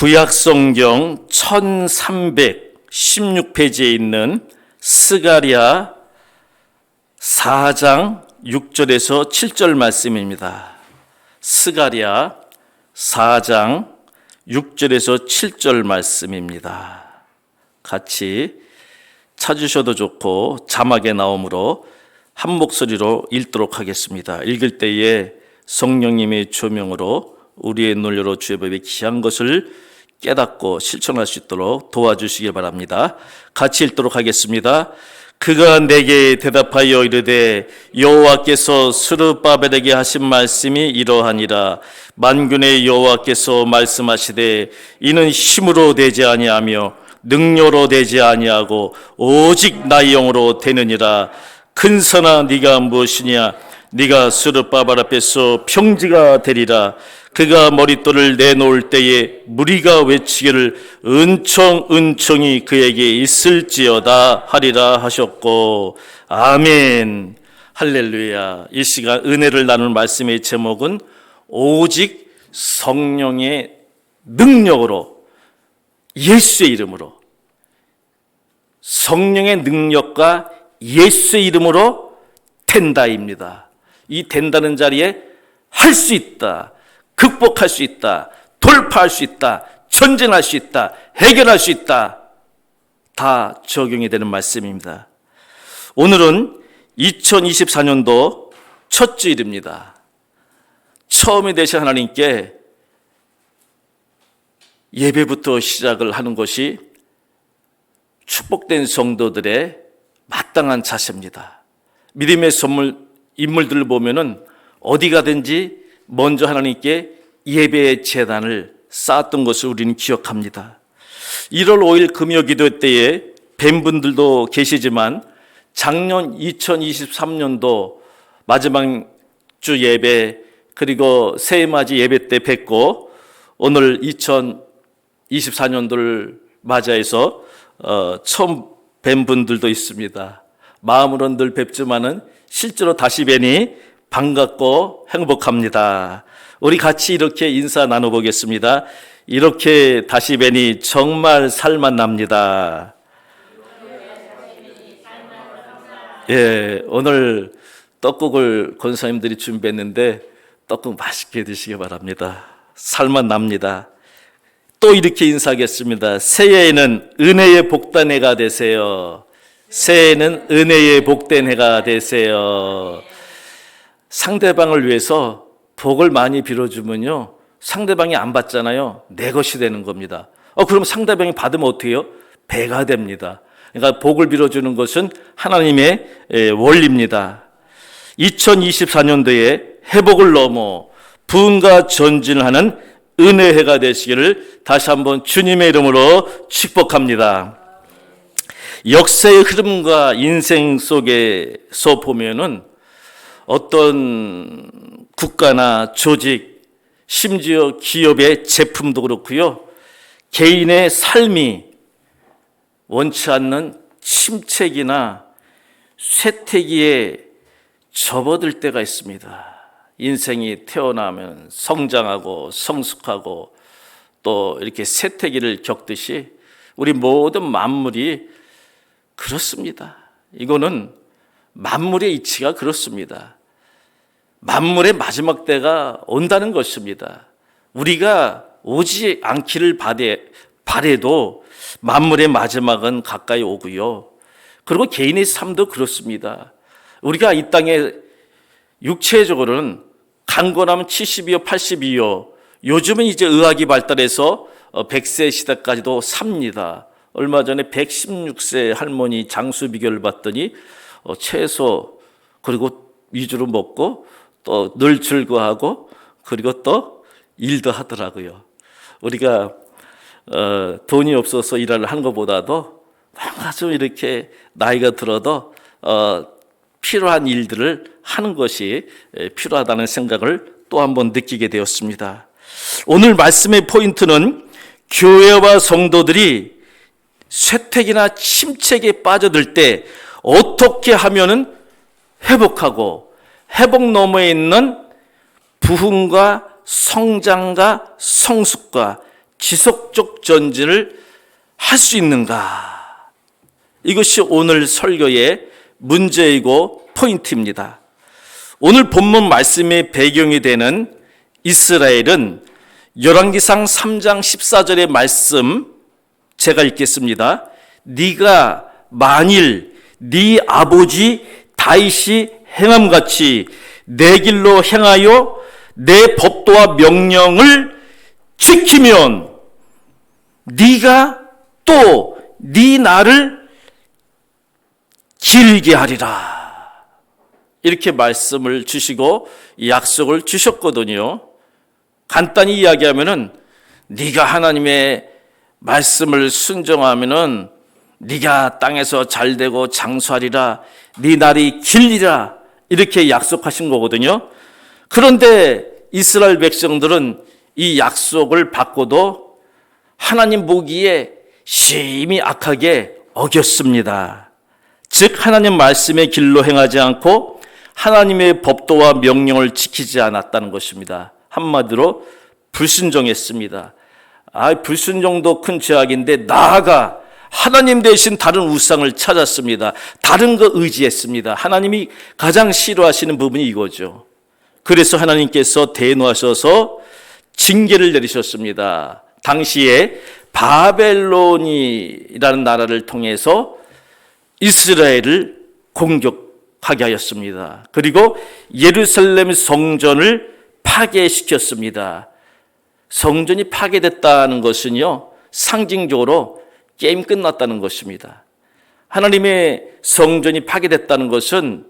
구약 성경 1316페이지에 있는 스가리아 4장 6절에서 7절 말씀입니다. 스가리아 4장 6절에서 7절 말씀입니다. 같이 찾으셔도 좋고 자막에 나오므로 한 목소리로 읽도록 하겠습니다. 읽을 때에 성령님의 조명으로 우리의 논리로 주의 법에 귀한 것을 깨닫고 실천할 수 있도록 도와주시기 바랍니다. 같이 읽도록 하겠습니다. 그가 내게 대답하여 이르되 여호와께서 스르바벨에게 하신 말씀이 이러하니라 만군의 여호와께서 말씀하시되 이는 힘으로 되지 아니하며 능력으로 되지 아니하고 오직 나의 영으로 되느니라 큰 선아 네가 무엇이냐 네가 스르바벨 앞에서 평지가 되리라 그가 머릿돌을 내놓을 때에 무리가 외치기를 은총 은총이 그에게 있을지어다 하리라 하셨고 아멘 할렐루야 이 시간 은혜를 나눈 말씀의 제목은 오직 성령의 능력으로 예수의 이름으로 성령의 능력과 예수의 이름으로 된다입니다. 이 된다는 자리에 할 수 있다. 극복할 수 있다. 돌파할 수 있다. 전쟁할 수 있다. 해결할 수 있다. 다 적용이 되는 말씀입니다. 오늘은 2024년도 첫 주일입니다. 처음이 되신 하나님께 예배부터 시작을 하는 것이 축복된 성도들의 마땅한 자세입니다. 믿음의 선물 인물들을 보면은 어디 가든지 먼저 하나님께 예배의 재단을 쌓았던 것을 우리는 기억합니다. 1월 5일 금요 기도 때에 뵌 분들도 계시지만 작년 2023년도 마지막 주 예배 그리고 새해 맞이 예배 때 뵙고 오늘 2024년도를 맞이해서 어, 처음 뵌 분들도 있습니다. 마음으로는 늘 뵙지만은 실제로 다시 뵈니 반갑고 행복합니다. 우리 같이 이렇게 인사 나눠보겠습니다. 이렇게 다시 뵈니 정말 살만 납니다. 예, 오늘 떡국을 권사님들이 준비했는데 떡국 맛있게 드시기 바랍니다. 살만 납니다. 또 이렇게 인사하겠습니다. 새해에는 은혜의 복된 해가 되세요. 새해에는 은혜의 복된 해가 되세요. 상대방을 위해서 복을 많이 빌어주면요. 상대방이 안 받잖아요. 내 것이 되는 겁니다. 어, 그럼 상대방이 받으면 어떻게 해요? 배가 됩니다. 그러니까 복을 빌어주는 것은 하나님의 원리입니다. 2024년도에 회복을 넘어 부흥과 전진을 하는 은혜해가 되시기를 다시 한번 주님의 이름으로 축복합니다. 역사의 흐름과 인생 속에서 보면은 어떤 국가나 조직, 심지어 기업의 제품도 그렇고요. 개인의 삶이 원치 않는 침체기나 쇠퇴기에 접어들 때가 있습니다. 인생이 태어나면 성장하고 성숙하고 또 이렇게 쇠퇴기를 겪듯이 우리 모든 만물이 그렇습니다. 이거는 만물의 이치가 그렇습니다. 만물의 마지막 때가 온다는 것입니다. 우리가 오지 않기를 바래, 바래도 만물의 마지막은 가까이 오고요. 그리고 개인의 삶도 그렇습니다. 우리가 이 땅에 육체적으로는 강건하면 70이요, 80이요. 요즘은 이제 의학이 발달해서 100세 어, 시대까지도 삽니다. 얼마 전에 116세 할머니 장수 비결을 봤더니 어, 채소 그리고 위주로 먹고 또 늘 즐거워하고 그리고 또 일도 하더라고요. 우리가 어, 돈이 없어서 일을 하는 것보다도 뭔가 좀 이렇게 나이가 들어도 어, 필요한 일들을 하는 것이 필요하다는 생각을 또 한 번 느끼게 되었습니다. 오늘 말씀의 포인트는 교회와 성도들이 쇠퇴기나 침체기에 빠져들 때 어떻게 하면은 회복하고 회복 너머에 있는 부흥과 성장과 성숙과 지속적 전진을 할 수 있는가? 이것이 오늘 설교의 문제이고 포인트입니다. 오늘 본문 말씀의 배경이 되는 이스라엘은 열왕기상 3장 14절의 말씀 제가 읽겠습니다. 네가 만일 네 아버지 다윗이 행함같이 내 길로 행하여 내 법도와 명령을 지키면 네가 또 네 나를 길게 하리라. 이렇게 말씀을 주시고 약속을 주셨거든요. 간단히 이야기하면은 네가 하나님의 말씀을 순종하면은 네가 땅에서 잘 되고 장수하리라. 네 날이 길리라. 이렇게 약속하신 거거든요. 그런데 이스라엘 백성들은 이 약속을 받고도 하나님 보기에 심히 악하게 어겼습니다. 즉 하나님 말씀의 길로 행하지 않고 하나님의 법도와 명령을 지키지 않았다는 것입니다. 한마디로 불순종했습니다. 아, 불순종도 큰 죄악인데 나아가 하나님 대신 다른 우상을 찾았습니다. 다른 거 의지했습니다. 하나님이 가장 싫어하시는 부분이 이거죠. 그래서 하나님께서 대노하셔서 징계를 내리셨습니다. 당시에 바벨론이라는 나라를 통해서 이스라엘을 공격하게 하였습니다. 그리고 예루살렘 성전을 파괴시켰습니다. 성전이 파괴됐다는 것은요, 상징적으로 게임 끝났다는 것입니다. 하나님의 성전이 파괴됐다는 것은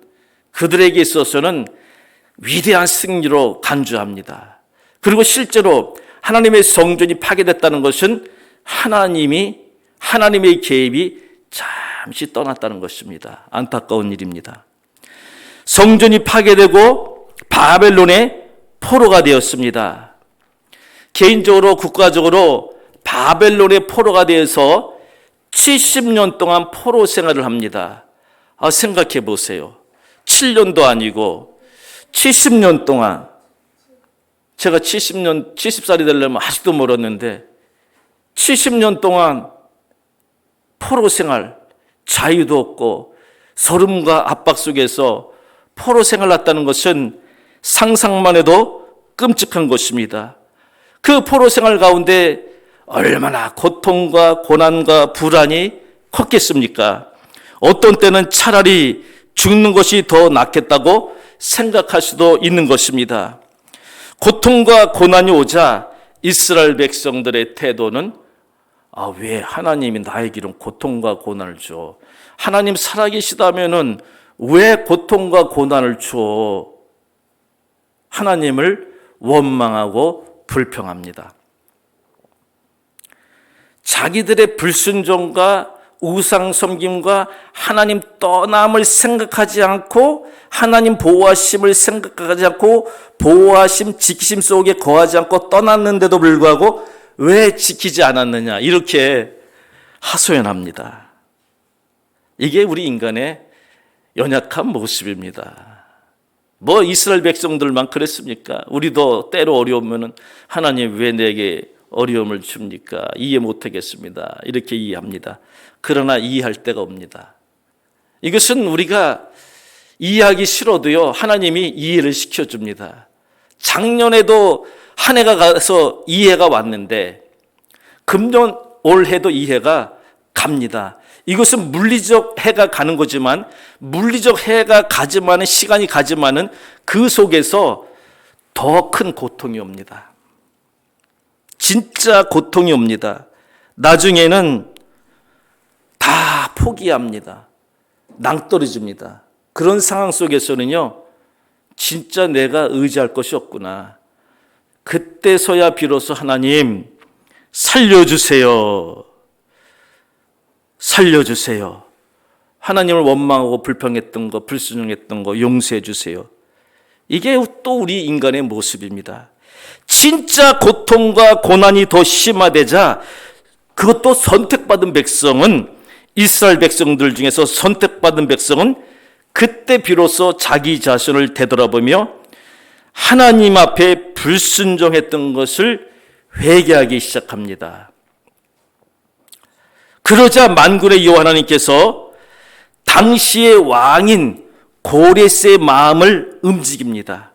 그들에게 있어서는 위대한 승리로 간주합니다. 그리고 실제로 하나님의 성전이 파괴됐다는 것은 하나님이 하나님의 개입이 잠시 떠났다는 것입니다. 안타까운 일입니다. 성전이 파괴되고 바벨론의 포로가 되었습니다. 개인적으로 국가적으로 바벨론의 포로가 되어서 70년 동안 포로 생활을 합니다. 아, 생각해 보세요. 7년도 아니고 70년 동안 제가 70년, 70살이 되려면 아직도 멀었는데 70년 동안 포로 생활, 자유도 없고 서름과 압박 속에서 포로 생활했다는 것은 상상만 해도 끔찍한 것입니다. 그 포로 생활 가운데 얼마나 고통과 고난과 불안이 컸겠습니까? 어떤 때는 차라리 죽는 것이 더 낫겠다고 생각할 수도 있는 것입니다. 고통과 고난이 오자 이스라엘 백성들의 태도는 아, 왜 하나님이 나에게는 고통과 고난을 줘? 하나님 살아계시다면은 왜 고통과 고난을 줘? 하나님을 원망하고 불평합니다. 자기들의 불순종과 우상 섬김과 하나님 떠남을 생각하지 않고 하나님 보호하심을 생각하지 않고 보호하심 지키심 속에 거하지 않고 떠났는데도 불구하고 왜 지키지 않았느냐 이렇게 하소연합니다. 이게 우리 인간의 연약한 모습입니다. 뭐 이스라엘 백성들만 그랬습니까? 우리도 때로 어려우면 하나님 왜 내게 어려움을 줍니까? 이해 못하겠습니다. 이렇게 이해합니다. 그러나 이해할 때가 옵니다. 이것은 우리가 이해하기 싫어도요, 하나님이 이해를 시켜줍니다. 작년에도 한 해가 가서 이해가 왔는데, 금년 올해도 이해가 갑니다. 이것은 물리적 해가 가는 거지만, 물리적 해가 가지만은, 시간이 가지만은 그 속에서 더 큰 고통이 옵니다. 진짜 고통이 옵니다. 나중에는 다 포기합니다. 낭떠러집니다. 그런 상황 속에서는요, 진짜 내가 의지할 것이 없구나. 그때서야 비로소 하나님, 살려주세요. 살려주세요. 하나님을 원망하고 불평했던 거, 불순종했던 거 용서해 주세요. 이게 또 우리 인간의 모습입니다. 진짜 고통과 고난이 더 심화되자 그것도 선택받은 백성은 이스라엘 백성들 중에서 선택받은 백성은 그때 비로소 자기 자신을 되돌아보며 하나님 앞에 불순종했던 것을 회개하기 시작합니다. 그러자 만군의 여호와 하나님께서 당시의 왕인 고레스의 마음을 움직입니다.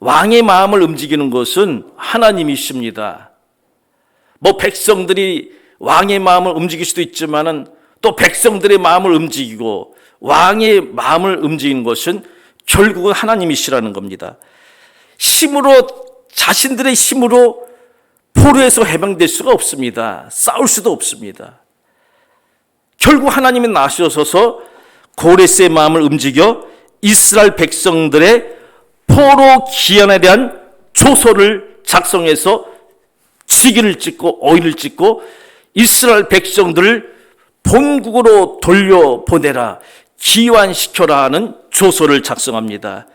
왕의 마음을 움직이는 것은 하나님이십니다. 뭐 백성들이 왕의 마음을 움직일 수도 있지만은 또 백성들의 마음을 움직이고 왕의 마음을 움직이는 것은 결국은 하나님이시라는 겁니다. 힘으로 자신들의 힘으로 포로에서 해방될 수가 없습니다. 싸울 수도 없습니다. 결국 하나님이 나서셔서 고레스의 마음을 움직여 이스라엘 백성들의 포로 기한에 대한 조서를 작성해서 시기를 찍고 오일을 찍고 이스라엘 백성들을 본국으로 돌려보내라 기환시켜라 하는 조서를 작성합니다.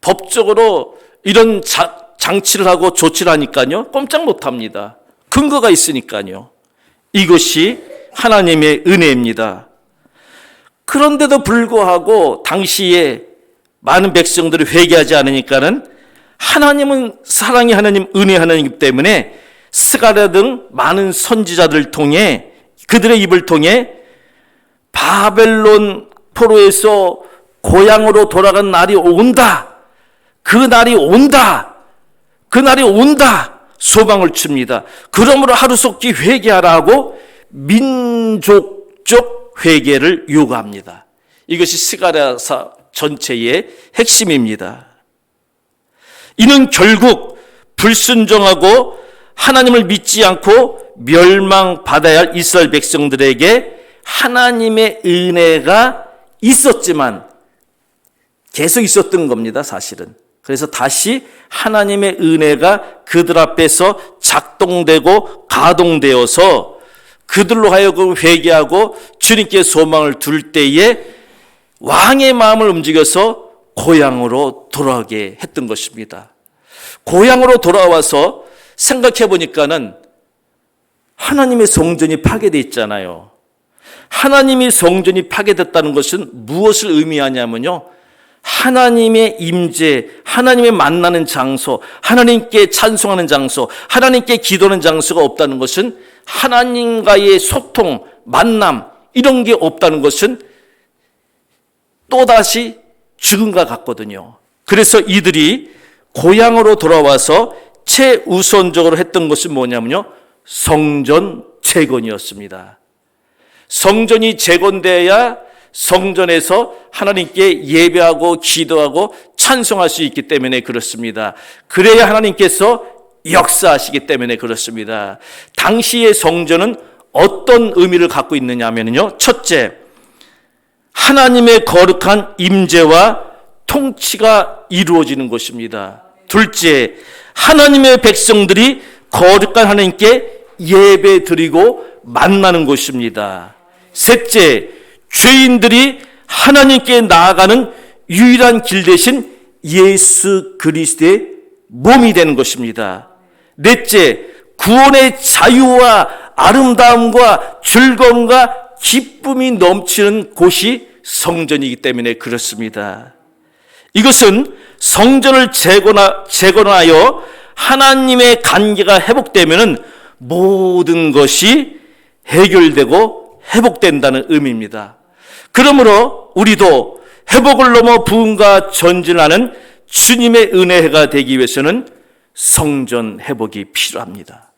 법적으로 이런 자, 장치를 하고 조치를 하니까요 꼼짝 못합니다. 근거가 있으니까요. 이것이 하나님의 은혜입니다. 그런데도 불구하고 당시에 많은 백성들이 회개하지 않으니까는 하나님은 사랑의 하나님, 은혜 하나님이기 때문에 스가랴 등 많은 선지자들을 통해 그들의 입을 통해 바벨론 포로에서 고향으로 돌아간 날이 온다. 그 날이 온다. 그 날이 온다. 소방을 칩니다. 그러므로 하루속히 회개하라고 민족적 회개를 요구합니다. 이것이 스가랴사 전체의 핵심입니다. 이는 결국 불순종하고 하나님을 믿지 않고 멸망받아야 할 이스라엘 백성들에게 하나님의 은혜가 있었지만 계속 있었던 겁니다, 사실은. 그래서 다시 하나님의 은혜가 그들 앞에서 작동되고 가동되어서 그들로 하여금 회개하고 주님께 소망을 둘 때에 왕의 마음을 움직여서 고향으로 돌아가게 했던 것입니다. 고향으로 돌아와서 생각해 보니까는 하나님의 성전이 파괴되어 있잖아요. 하나님의 성전이 파괴됐다는 것은 무엇을 의미하냐면요. 하나님의 임재, 하나님의 만나는 장소, 하나님께 찬송하는 장소, 하나님께 기도하는 장소가 없다는 것은 하나님과의 소통, 만남 이런 게 없다는 것은 또다시 죽음과 같거든요. 그래서 이들이 고향으로 돌아와서 최우선적으로 했던 것은 뭐냐면요. 성전 재건이었습니다. 성전이 재건돼야 성전에서 하나님께 예배하고 기도하고 찬송할 수 있기 때문에 그렇습니다. 그래야 하나님께서 역사하시기 때문에 그렇습니다. 당시의 성전은 어떤 의미를 갖고 있느냐 하면요. 첫째, 하나님의 거룩한 임재와 통치가 이루어지는 것입니다. 둘째, 하나님의 백성들이 거룩한 하나님께 예배 드리고 만나는 곳입니다. 셋째, 죄인들이 하나님께 나아가는 유일한 길 대신 예수 그리스도의 몸이 되는 것입니다. 넷째, 구원의 자유와 아름다움과 즐거움과 기쁨이 넘치는 곳이 성전이기 때문에 그렇습니다. 이것은 성전을 재건하여 하나님의 관계가 회복되면 모든 것이 해결되고 회복된다는 의미입니다. 그러므로 우리도 회복을 넘어 부흥과 전진하는 주님의 은혜가 되기 위해서는 성전 회복이 필요합니다.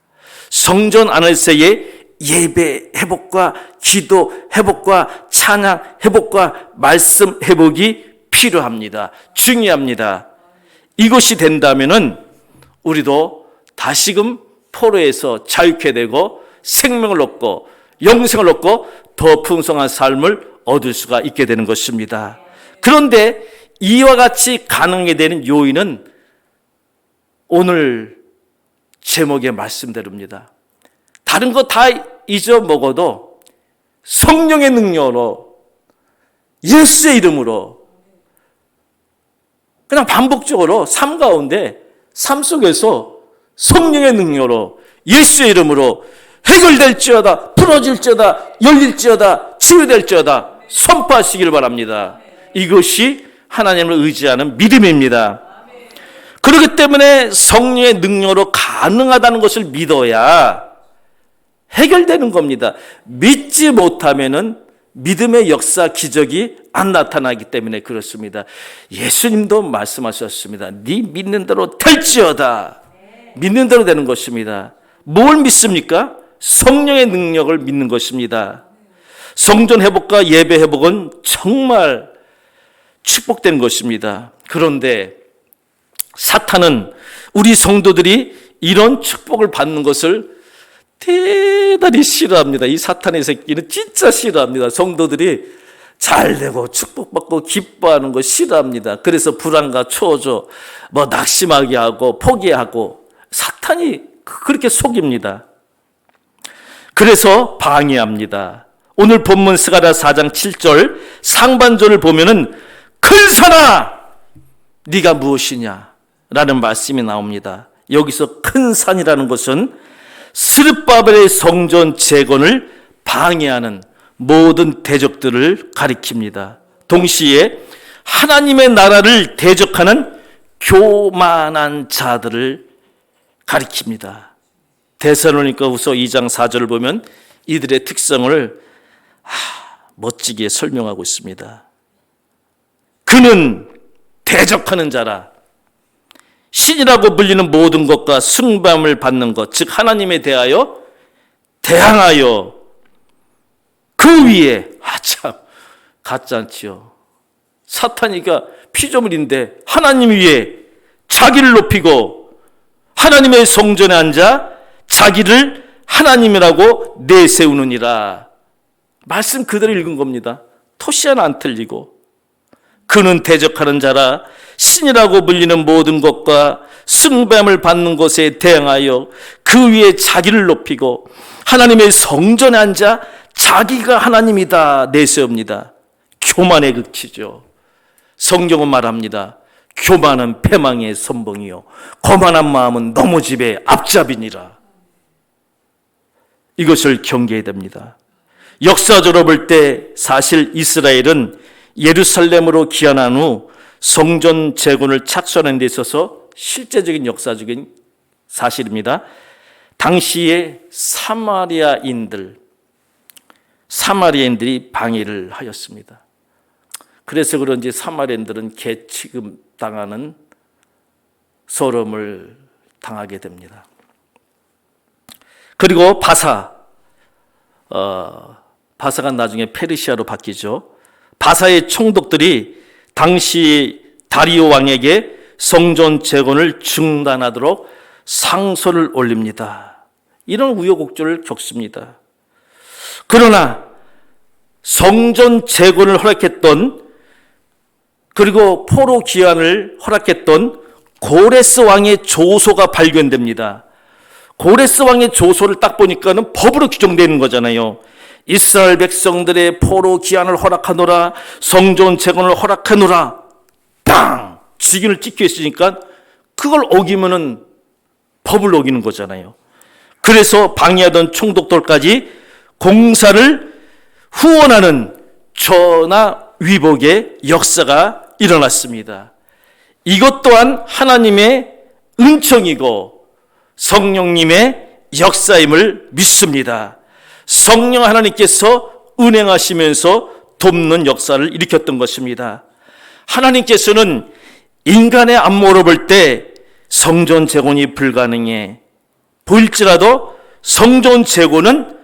성전 안에서의 예배 회복과 기도 회복과 찬양 회복과 말씀 회복이 필요합니다. 중요합니다. 이것이 된다면은 우리도 다시금 포로에서 자유케 되고 생명을 얻고 영생을 얻고 더 풍성한 삶을 얻을 수가 있게 되는 것입니다. 그런데 이와 같이 가능하게 되는 요인은 오늘 제목의 말씀대로입니다. 다른 거 다 잊어먹어도 성령의 능력으로 예수의 이름으로 그냥 반복적으로 삶 가운데 삶 속에서 성령의 능력으로 예수의 이름으로 해결될지어다 풀어질지어다 열릴지어다 치유될지어다 선포하시길 바랍니다. 이것이 하나님을 의지하는 믿음입니다. 그렇기 때문에 성령의 능력으로 가능하다는 것을 믿어야 해결되는 겁니다. 믿지 못하면은 믿음의 역사 기적이 안 나타나기 때문에 그렇습니다. 예수님도 말씀하셨습니다. 네 믿는 대로 될지어다. 믿는 대로 되는 것입니다. 뭘 믿습니까? 성령의 능력을 믿는 것입니다. 성전 회복과 예배 회복은 정말 축복된 것입니다. 그런데 사탄은 우리 성도들이 이런 축복을 받는 것을 대단히 싫어합니다. 이 사탄의 새끼는 진짜 싫어합니다. 성도들이 잘 되고 축복받고 기뻐하는 거 싫어합니다. 그래서 불안과 초조, 뭐 낙심하게 하고 포기하고 사탄이 그렇게 속입니다. 그래서 방해합니다. 오늘 본문 스가랴 4장 7절 상반절을 보면은 큰 산아 네가 무엇이냐 라는 말씀이 나옵니다. 여기서 큰 산이라는 것은 스르바벨의 성전 재건을 방해하는 모든 대적들을 가리킵니다. 동시에 하나님의 나라를 대적하는 교만한 자들을 가리킵니다. 데살로니가후서 2장 4절을 보면 이들의 특성을 멋지게 설명하고 있습니다. 그는 대적하는 자라. 신이라고 불리는 모든 것과 숭배함을 받는 것, 즉 하나님에 대하여 대항하여 그 위에 아참 같지 않지요. 사탄이가 피조물인데 하나님 위에 자기를 높이고 하나님의 성전에 앉아 자기를 하나님이라고 내세우느니라. 말씀 그대로 읽은 겁니다. 토시 하나 안 틀리고 그는 대적하는 자라 신이라고 불리는 모든 것과 숭배함을 받는 것에 대항하여 그 위에 자기를 높이고 하나님의 성전에 앉아 자기가 하나님이다 내세웁니다. 교만의 극치죠. 성경은 말합니다. 교만은 패망의 선봉이요. 거만한 마음은 넘어집의 앞잡이니라. 이것을 경계해야 됩니다. 역사적으로 볼 때 사실 이스라엘은 예루살렘으로 귀환한 후 성전 재건을 착수하는 데 있어서 실제적인 역사적인 사실입니다. 당시에 사마리아인들, 사마리아인들이 방해를 하였습니다. 그래서 그런지 사마리아인들은 개 취급 당하는 소름을 당하게 됩니다. 그리고 바사, 어, 바사가 나중에 페르시아로 바뀌죠. 바사의 총독들이 당시 다리오 왕에게 성전 재건을 중단하도록 상소를 올립니다. 이런 우여곡절을 겪습니다. 그러나 성전 재건을 허락했던 그리고 포로 기한을 허락했던 고레스 왕의 조소가 발견됩니다. 고레스 왕의 조소를 딱 보니까는 법으로 규정되는 거잖아요. 이스라엘 백성들의 포로 기한을 허락하노라 성전 재건을 허락하노라 빵 직인을 찍혀 있으니까 그걸 어기면은 법을 어기는 거잖아요. 그래서 방해하던 총독들까지 공사를 후원하는 전하 위복의 역사가 일어났습니다. 이것 또한 하나님의 은총이고 성령님의 역사임을 믿습니다. 성령 하나님께서 은행하시면서 돕는 역사를 일으켰던 것입니다. 하나님께서는 인간의 안모로 볼 때 성전 재건이 불가능해 보일지라도 성전 재건은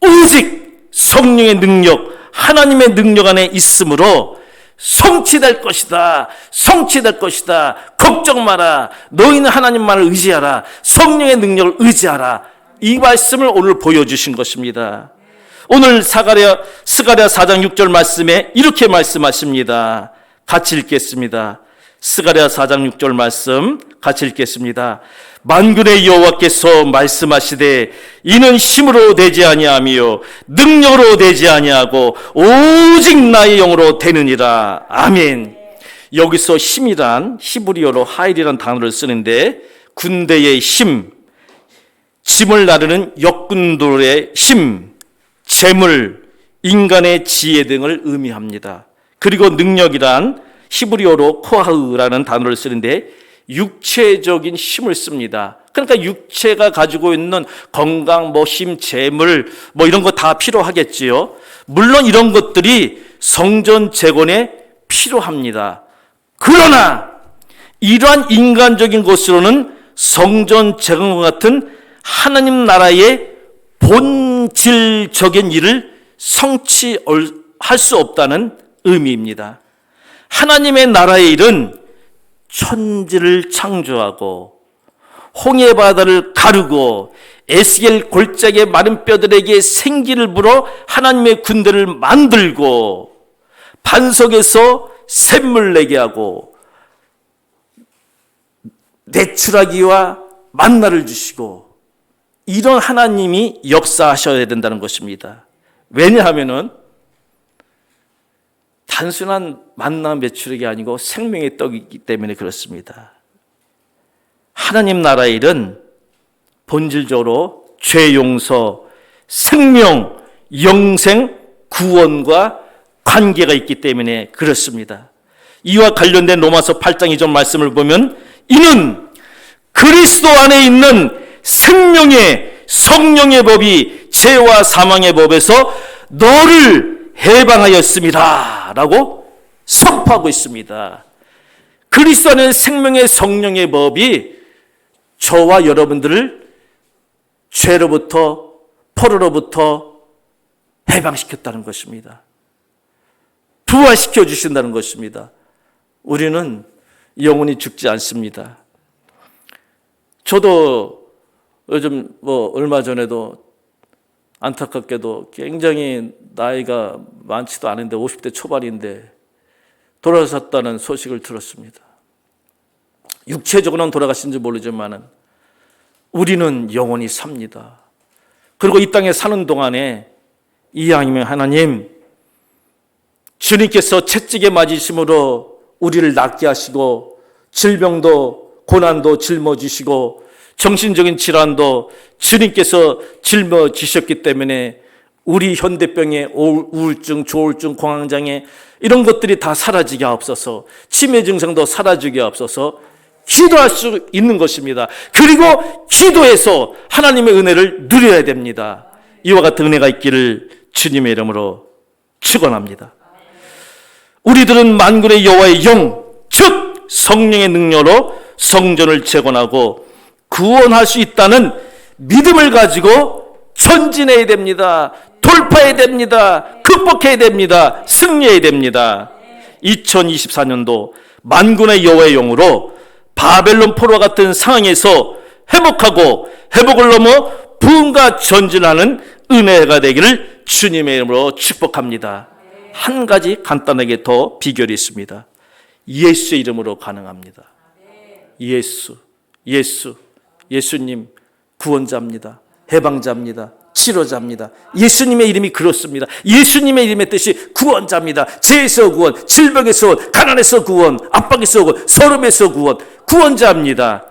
오직 성령의 능력, 하나님의 능력 안에 있으므로 성취될 것이다. 성취될 것이다. 걱정 마라. 너희는 하나님만을 의지하라. 성령의 능력을 의지하라. 이 말씀을 오늘 보여주신 것입니다. 오늘 사가랴, 스가랴 4장 6절 말씀에 이렇게 말씀하십니다. 같이 읽겠습니다. 스가랴 4장 6절 말씀 같이 읽겠습니다. 만군의 여호와께서 말씀하시되 이는 힘으로 되지 아니하며 능력으로 되지 아니하고 오직 나의 영으로 되느니라. 아멘. 여기서 힘이란 히브리어로 하일이란 단어를 쓰는데 군대의 힘, 짐을 나르는 역군들의 힘, 재물, 인간의 지혜 등을 의미합니다. 그리고 능력이란 히브리어로 코하흐라는 단어를 쓰는데 육체적인 힘을 씁니다. 그러니까 육체가 가지고 있는 건강, 뭐 힘, 재물, 뭐 이런 거 다 필요하겠지요. 물론 이런 것들이 성전 재건에 필요합니다. 그러나 이러한 인간적인 것으로는 성전 재건과 같은 하나님 나라의 본질적인 일을 성취할 수 없다는 의미입니다. 하나님의 나라의 일은 천지를 창조하고 홍해 바다를 가르고 에스겔 골짜기의 마른 뼈들에게 생기를 불어 하나님의 군대를 만들고 반석에서 샘물 내게 하고 내추라기와 만나를 주시고 이런 하나님이 역사하셔야 된다는 것입니다. 왜냐하면은 단순한 만나 매출이 아니고 생명의 떡이기 때문에 그렇습니다. 하나님 나라의 일은 본질적으로 죄 용서, 생명, 영생, 구원과 관계가 있기 때문에 그렇습니다. 이와 관련된 로마서 8장 2절 말씀을 보면 이는 그리스도 안에 있는 생명의 성령의 법이 죄와 사망의 법에서 너를 해방하였습니다. 라고 선포하고 있습니다. 그리스도 안에 생명의 성령의 법이 저와 여러분들을 죄로부터 포로로부터 해방시켰다는 것입니다. 부활시켜 주신다는 것입니다. 우리는 영원히 죽지 않습니다. 저도 요즘 뭐 얼마 전에도 안타깝게도 굉장히 나이가 많지도 않은데 50대 초반인데 돌아가셨다는 소식을 들었습니다. 육체적으로는 돌아가신지 모르지만은 우리는 영원히 삽니다. 그리고 이 땅에 사는 동안에 이왕이면 하나님 주님께서 채찍에 맞으심으로 우리를 낫게 하시고 질병도 고난도 짊어지시고 정신적인 질환도 주님께서 짊어지셨기 때문에 우리 현대병의 우울증, 조울증, 공황장애 이런 것들이 다 사라지게 없어서 치매 증상도 사라지게 없어서 기도할 수 있는 것입니다. 그리고 기도해서 하나님의 은혜를 누려야 됩니다. 이와 같은 은혜가 있기를 주님의 이름으로 축원합니다. 우리들은 만군의 여호와의 영, 즉 성령의 능력으로 성전을 재건하고 구원할 수 있다는 믿음을 가지고 전진해야 됩니다. 돌파해야 됩니다. 극복해야 됩니다. 승리해야 됩니다. 2024년도 만군의 여호와의 영으로 바벨론 포로와 같은 상황에서 회복하고 회복을 넘어 부흥과 전진하는 은혜가 되기를 주님의 이름으로 축복합니다. 한 가지 간단하게 더 비결이 있습니다. 예수의 이름으로 가능합니다. 예수, 예수, 예수님 구원자입니다. 해방자입니다. 치료자입니다. 예수님의 이름이 그렇습니다. 예수님의 이름의 뜻이 구원자입니다. 죄에서 구원, 질병에서 구원, 가난에서 구원, 압박에서 구원, 서름에서 구원, 구원자입니다.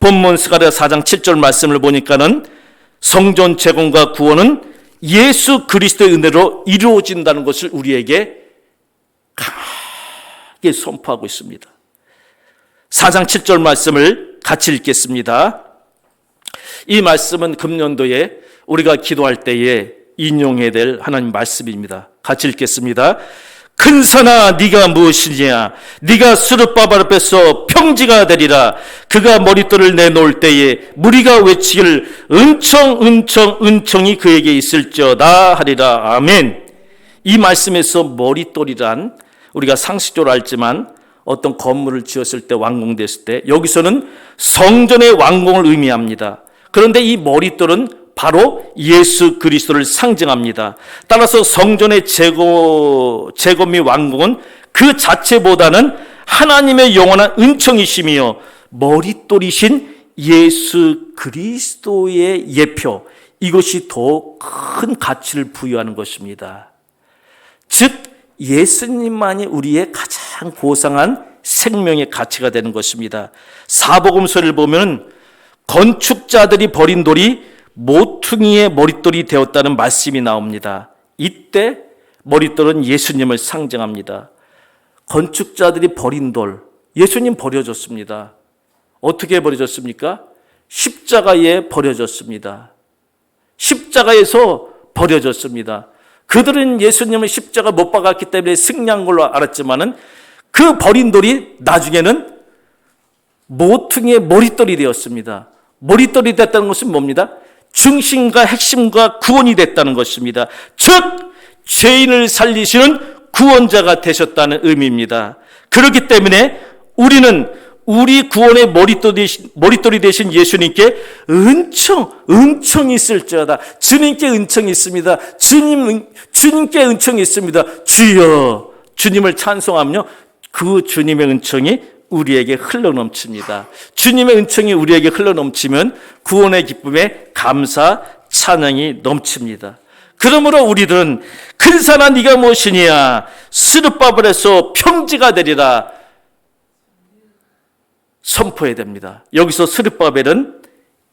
본문 스가랴 4장 7절 말씀을 보니까는 성전 재건과 구원은 예수 그리스도의 은혜로 이루어진다는 것을 우리에게 강하게 선포하고 있습니다. 4장 7절 말씀을 같이 읽겠습니다. 이 말씀은 금년도에 우리가 기도할 때에 인용해야 될 하나님 말씀입니다. 같이 읽겠습니다. 큰 산아 네가 무엇이냐 네가 수르바바 앞에서 평지가 되리라 그가 머릿돌을 내놓을 때에 무리가 외치기를 은청 은청 은청이 그에게 있을지어다 하리라 아멘 이 말씀에서 머릿돌이란 우리가 상식적으로 알지만 어떤 건물을 지었을 때 완공됐을 때 여기서는 성전의 완공을 의미합니다 그런데 이 머릿돌은 바로 예수 그리스도를 상징합니다. 따라서 성전의 제거, 제거 및 완공은 그 자체보다는 하나님의 영원한 은총이시며 머릿돌이신 예수 그리스도의 예표, 이것이 더 큰 가치를 부여하는 것입니다. 즉, 예수님만이 우리의 가장 고상한 생명의 가치가 되는 것입니다. 사복음서를 보면 건축자들이 버린 돌이 모퉁이의 머릿돌이 되었다는 말씀이 나옵니다. 이때 머릿돌은 예수님을 상징합니다. 건축자들이 버린 돌, 예수님 버려졌습니다. 어떻게 버려졌습니까? 십자가에 버려졌습니다. 십자가에서 버려졌습니다. 그들은 예수님을 십자가 못 박았기 때문에 승리한 걸로 알았지만은 그 버린 돌이 나중에는 모퉁이의 머릿돌이 되었습니다. 머릿돌이 됐다는 것은 뭡니다? 중심과 핵심과 구원이 됐다는 것입니다. 즉, 죄인을 살리시는 구원자가 되셨다는 의미입니다. 그렇기 때문에 우리는 우리 구원의 머릿돌이 되신, 예수님께 은총, 은총이 있을지어다. 주님께 은총이 있습니다. 주님, 은- 주님께 은총이 있습니다. 주여, 주님을 찬송하며 그 주님의 은총이 우리에게 흘러넘칩니다. 주님의 은총이 우리에게 흘러넘치면 구원의 기쁨에 감사, 찬양이 넘칩니다. 그러므로 우리들은 큰 산아 네가 무엇이냐 스룹바벨에서 평지가 되리라 선포해야 됩니다. 여기서 스룹바벨은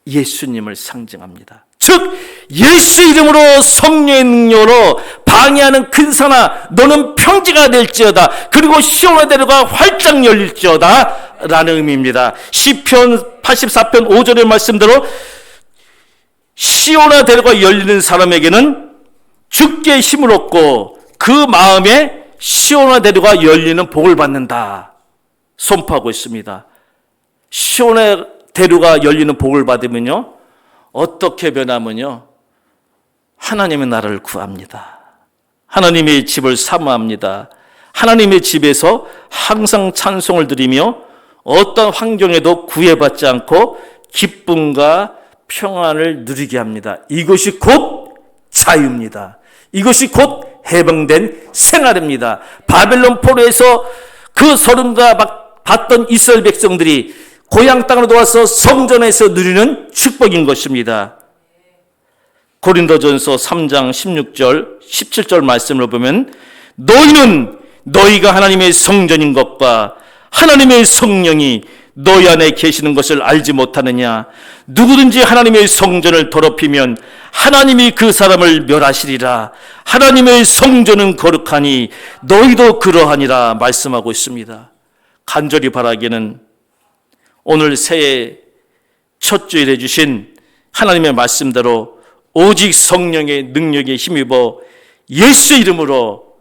예수님을 상징합니다. 즉 예수 이름으로 성령의 능력으로 방해하는 큰 산아 너는 평지가 될지어다. 그리고 시온의 대로가 활짝 열릴지어다. 라는 의미입니다. 시편 84편 5절의 말씀대로 시온의 대로가 열리는 사람에게는 죽게 힘을 얻고 그 마음에 시온의 대로가 열리는 복을 받는다. 선포하고 있습니다. 시온의 대로가 열리는 복을 받으면요. 어떻게 변하면요. 하나님의 나라를 구합니다. 하나님의 집을 사모합니다. 하나님의 집에서 항상 찬송을 드리며 어떤 환경에도 구애받지 않고 기쁨과 평안을 누리게 합니다. 이것이 곧 자유입니다. 이것이 곧 해방된 생활입니다. 바벨론 포로에서 그 서름과 막 받던 이스라엘 백성들이 고향 땅으로 돌아와서 성전에서 누리는 축복인 것입니다. 고린도전서 3장 16절, 17절 말씀을 보면 너희는 너희가 하나님의 성전인 것과 하나님의 성령이 너희 안에 계시는 것을 알지 못하느냐? 누구든지 하나님의 성전을 더럽히면 하나님이 그 사람을 멸하시리라. 하나님의 성전은 거룩하니 너희도 그러하니라 말씀하고 있습니다. 간절히 바라기는 오늘 새해 첫 주일에 주신 하나님의 말씀대로 오직 성령의 능력에 힘입어 예수 이름으로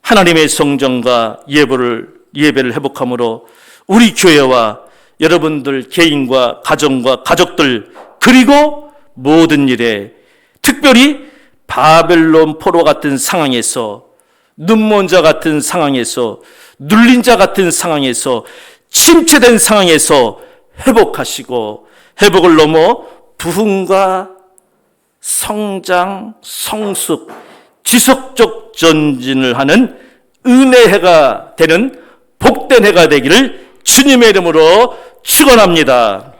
하나님의 성전과 예배를 예배를 회복함으로 우리 교회와 여러분들 개인과 가정과 가족들 그리고 모든 일에 특별히 바벨론 포로 같은 상황에서 눈먼 자 같은 상황에서 눌린 자 같은 상황에서 침체된 상황에서 회복하시고 회복을 넘어 부흥과 성장, 성숙, 지속적 전진을 하는 은혜해가 되는 복된 해가 되기를 주님의 이름으로 축원합니다.